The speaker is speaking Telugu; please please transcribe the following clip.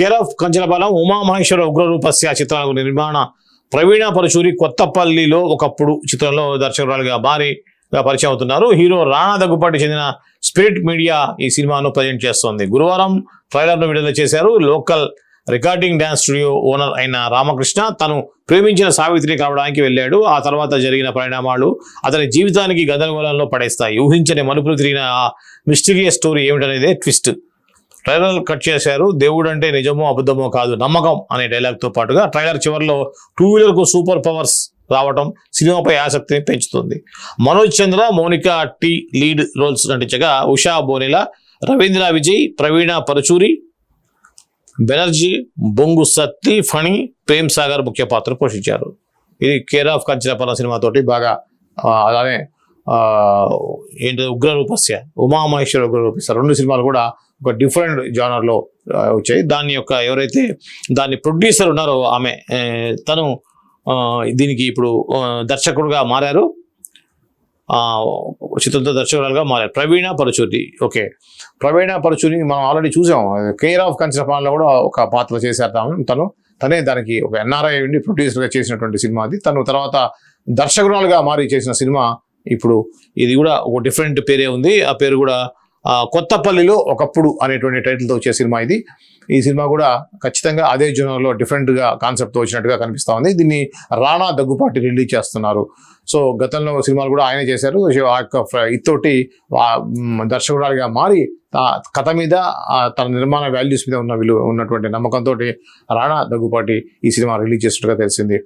కేర్ ఆఫ్ కంచలపాలెం ఉమామహేశ్వర ఉగ్రరూపస్య చిత్రాలకు నిర్మాణ ప్రవీణ పరచూరి కొత్తపల్లిలో ఒకప్పుడు చిత్రంలో దర్శకురాలుగా భారీగా పరిచయం అవుతున్నారు. హీరో రాణా దగ్గుపాటి చెందిన స్పిరిట్ మీడియా ఈ సినిమాను ప్రజెంట్ చేస్తోంది. గురువారం ట్రైలర్ను విడుదల చేశారు. Local recording dance studio owner అయిన రామకృష్ణ. తను ప్రేమించిన సావిత్రిని కలవడానికి వెళ్ళాడు. ఆ తర్వాత జరిగిన పరిణామాలు అతని జీవితానికి గందరగోళంలో పడేస్తాయి. ఊహించని మలుపులు తిరిగిన ఆ మిస్టీరియస్ స్టోరీ ఏమిటనేదే ట్విస్ట్. ట్రైలర్ కట్ చేశారు. దేవుడు అంటే నిజమో అబద్ధమో కాదు నమ్మకం అనే డైలాగ్తో పాటుగా ట్రైలర్ చివరిలో టూ వీలర్కు సూపర్ పవర్స్ రావటం సినిమాపై ఆసక్తిని పెంచుతుంది. Manoj Chandra Mounika T lead roles నటించగా ఉషా బోనెల రవీంద్ర విజయ్ ప్రవీణ పరచూరి బెనర్జీ బొంగు సత్తి ఫణి ప్రేమ్ సాగర్ ముఖ్య పాత్ర పోషించారు. ఇది కేర్ ఆఫ్ కంచనపల్లం సినిమాతోటి బాగా అలానే ఆ, ఏంటి ఉగ్రరూపస్య ఉమామహేశ్వర ఉగ్రరూపస్య రెండు సినిమాలు కూడా ఒక డిఫరెంట్ జానర్లో వచ్చాయి. దాని యొక్క ఎవరైతే దాని ప్రొడ్యూసర్ ఉన్నారో ఆమె తను దీనికి ఇప్పుడు దర్శకుడుగా మారారు. చిత్రంతో దర్శకురాలుగా మారారు. ప్రవీణ పరచూరి ఓకే. ప్రవీణ పరచూరి మనం ఆల్రెడీ చూసాం. కేర్ ఆఫ్ కన్సర్పాన్లో కూడా ఒక పాత్ర చేశారు తాను తను. తనే దానికి ఒక ఎన్ఆర్ఐ ఉండి ప్రొడ్యూసర్గా చేసినటువంటి సినిమా అది. తను తర్వాత దర్శకురాలుగా మారి చేసిన సినిమా ఇప్పుడు ఇది కూడా ఒక డిఫరెంట్ పేరే ఉంది. ఆ పేరు కూడా కొత్తపల్లిలో ఒకప్పుడు అనేటువంటి టైటిల్తో వచ్చే సినిమా ఇది. ఈ సినిమా కూడా ఖచ్చితంగా అదే జోనర్లో డిఫరెంట్గా కాన్సెప్ట్తో వచ్చినట్టుగా కనిపిస్తూ ఉంది. దీన్ని రాణా దగ్గుపాటి రిలీజ్ చేస్తున్నారు. సో గతంలో సినిమాలు కూడా ఆయనే చేశారు. ఆ యొక్క ఇతోటి దర్శకురాలుగా మారి కథ మీద తన నిర్మాణ వాల్యూస్ మీద ఉన్న విలువ ఉన్నటువంటి నమ్మకంతో రాణా దగ్గుపాటి ఈ సినిమా రిలీజ్ చేసినట్టుగా తెలిసింది.